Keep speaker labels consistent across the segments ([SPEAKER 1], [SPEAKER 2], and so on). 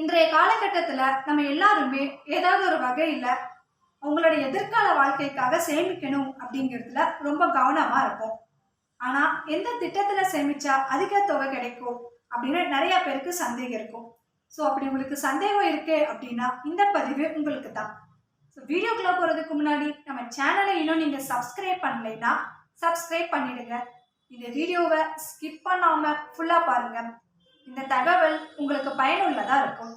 [SPEAKER 1] இன்றைய காலகட்டத்தில் நம்ம எல்லாருமே ஏதாவது ஒரு வகையில் அவங்களுடைய எதிர்கால வாழ்க்கைக்காக சேமிக்கணும் அப்படிங்கிறதுல ரொம்ப கவனமாக இருப்போம். ஆனால் எந்த திட்டத்தில் சேமிச்சா அதிக தொகை கிடைக்கும் அப்படின்னு நிறைய பேருக்கு சந்தேகம் இருக்கும். ஸோ அப்படி உங்களுக்கு சந்தேகம் இருக்கு அப்படின்னா இந்த பதிவு உங்களுக்கு தான். ஸோ வீடியோக்குள்ள போகிறதுக்கு முன்னாடி நம்ம சேனலை இன்னும் நீங்கள் சப்ஸ்கிரைப் பண்ணலைன்னா சப்ஸ்கிரைப் பண்ணிடுங்க. இந்த வீடியோவை ஸ்கிப் பண்ணாமல் ஃபுல்லாக பாருங்கள் இந்த தகவல் உங்களுக்கு பயனுள்ளதாக இருக்கும்.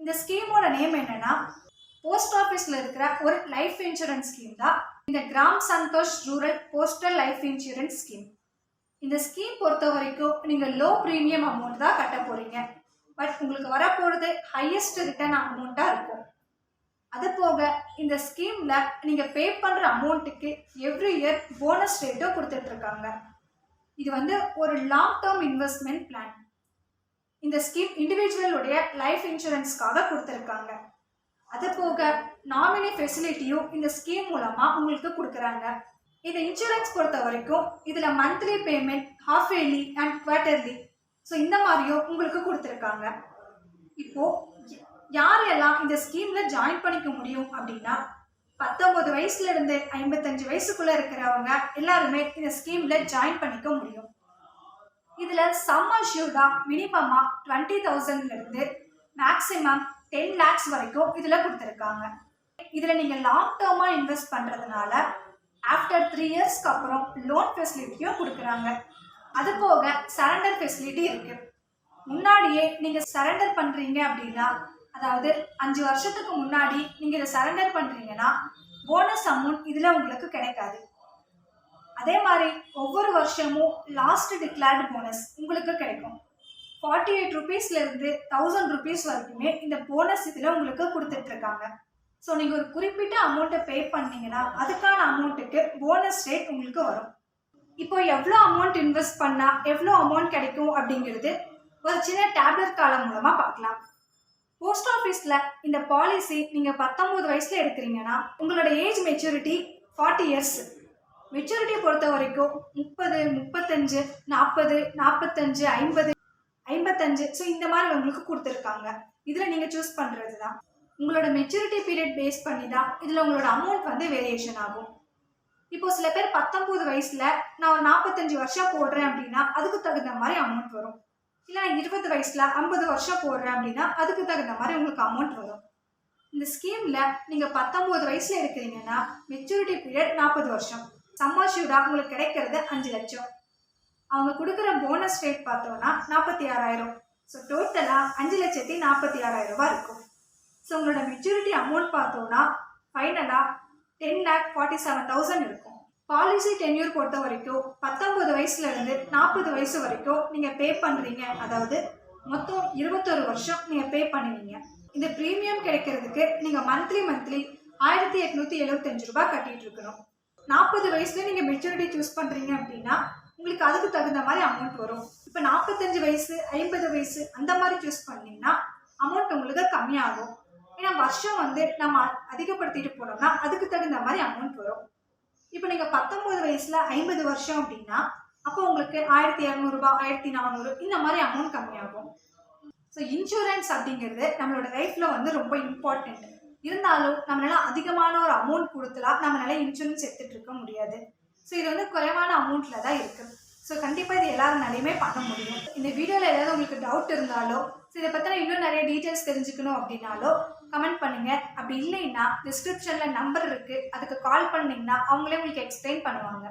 [SPEAKER 1] இந்த ஸ்கீமோட நேம் என்னன்னா போஸ்ட் ஆஃபீஸில் இருக்கிற ஒரு லைஃப் இன்சூரன்ஸ் ஸ்கீம் தான். இந்த Gram Santosh rural postal life insurance scheme. இந்த ஸ்கீம் பொறுத்த வரைக்கும் நீங்கள் லோ ப்ரீமியம் அமௌண்ட் தான் கட்ட போகிறீங்க பட் உங்களுக்கு வரப்போகிறது ஹையஸ்ட் ரிட்டர்ன் அமௌண்ட்டாக இருக்கும். அது போக இந்த ஸ்கீமில் நீங்கள் பே பண்ணுற அமௌண்ட்டுக்கு எவ்ரி இயர் போனஸ் ரேட்டும் கொடுத்துட்ருக்காங்க இது வந்து ஒரு லாங் டேர்ம் இன்வெஸ்ட்மெண்ட் பிளான் இந்த ஸ்கீம் இண்டிவிஜுவலுடைய லைஃப் இன்சூரன்ஸ்க்காக கொடுத்துருக்காங்க. அது போக நாமினி ஃபெசிலிட்டியும் இந்த ஸ்கீம் மூலமாக உங்களுக்கு கொடுக்குறாங்க. இந்த இன்சூரன்ஸ் பொறுத்த வரைக்கும் இதில் monthly payment half yearly and quarterly so இந்த மாதிரியும் உங்களுக்கு கொடுத்துருக்காங்க. இப்போது யாரெல்லாம் இந்த ஸ்கீமில் ஜாயின் பண்ணிக்க முடியும் அப்படின்னா பத்தொம்பது வயசுலேருந்து ஐம்பத்தஞ்சு வயசுக்குள்ளே இருக்கிறவங்க எல்லாருமே இந்த ஸ்கீமில் ஜாயின் பண்ணிக்க முடியும். இதில் சம் அஷ்யூர்டாக மினிமமாக டுவெண்ட்டி தௌசண்ட்லேருந்து மேக்ஸிமம் டென் லேக்ஸ் வரைக்கும் இதில் கொடுத்துருக்காங்க. இதில் நீங்கள் லாங் டேர்மாக இன்வெஸ்ட் பண்ணுறதுனால ஆஃப்டர் த்ரீ இயர்ஸ்க்கு அப்புறம் லோன் ஃபெசிலிட்டியும் கொடுக்குறாங்க. அது போக சரண்டர் ஃபெசிலிட்டி இருக்குது முன்னாடியே நீங்கள் சரண்டர் பண்ணுறீங்க அப்படின்னா அதாவது அஞ்சு வருஷத்துக்கு முன்னாடி நீங்கள் இதை சரண்டர் பண்ணுறீங்கன்னா போனஸ் அமௌண்ட் இதில் உங்களுக்கு கிடைக்காது. அதே மாதிரி ஒவ்வொரு வருஷமும் லாஸ்ட் டிக்ளேர்டு போனஸ் உங்களுக்கு கிடைக்கும். ஃபார்ட்டி எயிட் ருபீஸ்லேருந்து தௌசண்ட் ருபீஸ் வரைக்குமே இந்த போனஸ் இதில் உங்களுக்கு கொடுத்துட்ருக்காங்க ஸோ நீங்கள் ஒரு குறிப்பிட்ட அமௌண்ட்டை பே பண்ணீங்கன்னா அதுக்கான அமௌண்ட்டுக்கு போனஸ் ரேட் உங்களுக்கு வரும். இப்போ எவ்வளோ அமௌண்ட் இன்வெஸ்ட் பண்ணால் எவ்வளோ அமௌண்ட் கிடைக்கும் அப்படிங்கிறது ஒரு சின்ன டேப்லெட் காலம் மூலமாக பார்க்கலாம். போஸ்ட் ஆஃபீஸில் இந்த பாலிசி நீங்கள் பத்தொம்போது வயசில் எடுக்கிறீங்கன்னா உங்களோட ஏஜ் மெச்சூரிட்டி ஃபார்ட்டி இயர்ஸ் மெச்சூரிட்டியை பொறுத்த வரைக்கும் முப்பது முப்பத்தஞ்சு நாற்பது நாற்பத்தஞ்சு ஐம்பது ஐம்பத்தஞ்சு. ஸோ இந்த மாதிரி உங்களுக்கு கொடுத்துருக்காங்க. இதில் நீங்கள் சூஸ் பண்ணுறது தான் உங்களோட மெச்சூரிட்டி பீரியட் பேஸ் பண்ணி தான் இதில் உங்களோட அமௌண்ட் வந்து வேரியேஷன் ஆகும். இப்போ சில பேர் பத்தொம்போது வயசில் நான் ஒரு நாற்பத்தஞ்சு வருஷம் போடுறேன் அப்படின்னா அதுக்கு தகுந்த மாதிரி அமௌண்ட் வரும். இல்லை நான் இருபது வயசில் ஐம்பது வருஷம் போடுறேன் அப்படின்னா அதுக்கு தகுந்த மாதிரி உங்களுக்கு அமௌண்ட் வரும். இந்த ஸ்கீமில் நீங்கள் பத்தொம்போது வயசில் இருக்கிறீங்கன்னா மெச்சூரிட்டி பீரியட் நாற்பது வருஷம். சம்மாஷியூடா உங்களுக்கு கிடைக்கிறது அஞ்சு லட்சம். அவங்க கொடுக்குற போனஸ் ரேட் பார்த்தோன்னா நாற்பத்தி ஆறாயிரம். ஸோ டோட்டலாக அஞ்சு லட்சத்தி நாற்பத்தி ஆறாயிரம் ரூபா இருக்கும். ஸோ உங்களோட மெச்சூரிட்டி அமௌண்ட் பார்த்தோன்னா ஃபைனலாக ten lakh forty seven thousand இருக்கும். பாலிசி டென்யூர் பொறுத்த வரைக்கும் பத்தொம்பது வயசுலேருந்து நாற்பது வயசு வரைக்கும் நீங்கள் பே பண்ணுறீங்க அதாவது மொத்தம் இருபத்தொரு வருஷம் நீங்கள் பே பண்ணுவீங்க. இந்த ப்ரீமியம் கிடைக்கிறதுக்கு நீங்கள் மந்த்லி மந்த்லி ஆயிரத்தி எட்நூற்றி எழுபத்தஞ்சு ரூபா கட்டிகிட்டு இருக்கணும். நாற்பது வயசுல நீங்கள் மெச்சூரிட்டி சூஸ் பண்ணுறீங்க அப்படின்னா உங்களுக்கு அதுக்கு தகுந்த மாதிரி அமௌண்ட் வரும். இப்போ நாற்பத்தஞ்சு வயசு ஐம்பது வயசு அந்த மாதிரி சூஸ் பண்ணீங்கன்னா அமௌண்ட் உங்களுக்கு கம்மியாகும். ஏன்னா வருஷம் வந்து நம்ம அதிகப்படுத்திட்டு போனோம்னா அதுக்கு தகுந்த மாதிரி அமௌண்ட் வரும். இப்போ நீங்கள் பத்தொம்பது வயசில் ஐம்பது வருஷம் அப்படின்னா அப்போ உங்களுக்கு ஆயிரத்தி இரநூறுபா ஆயிரத்தி நானூறு இந்த மாதிரி அமௌண்ட் கம்மியாகும். ஸோ இன்சூரன்ஸ் அப்படிங்கிறது நம்மளோட லைஃப்பில் வந்து ரொம்ப இம்பார்ட்டண்ட் இருந்தாலும் நம்மளால அதிகமான ஒரு அமௌண்ட் கொடுத்துலாம் நம்மளால இன்சூரன்ஸ் எடுத்துகிட்டு இருக்க முடியாது. ஸோ இது வந்து குறைவான அமௌண்ட்டில் தான் இருக்குது ஸோ கண்டிப்பாக இது எல்லாருனாலையுமே பண்ண முடியும். இந்த வீடியோவில் ஏதாவது உங்களுக்கு டவுட் இருந்தாலோ ஸோ இதை பற்றின இன்னும் நிறைய டீட்டெயில்ஸ் தெரிஞ்சுக்கணும் அப்படின்னாலோ கமெண்ட் பண்ணுங்கள் அப்படி இல்லைன்னா டிஸ்கிரிப்ஷனில் நம்பர் இருக்குது அதுக்கு கால் பண்ணிங்கன்னா அவங்களே உங்களுக்கு எக்ஸ்பிளைன் பண்ணுவாங்க.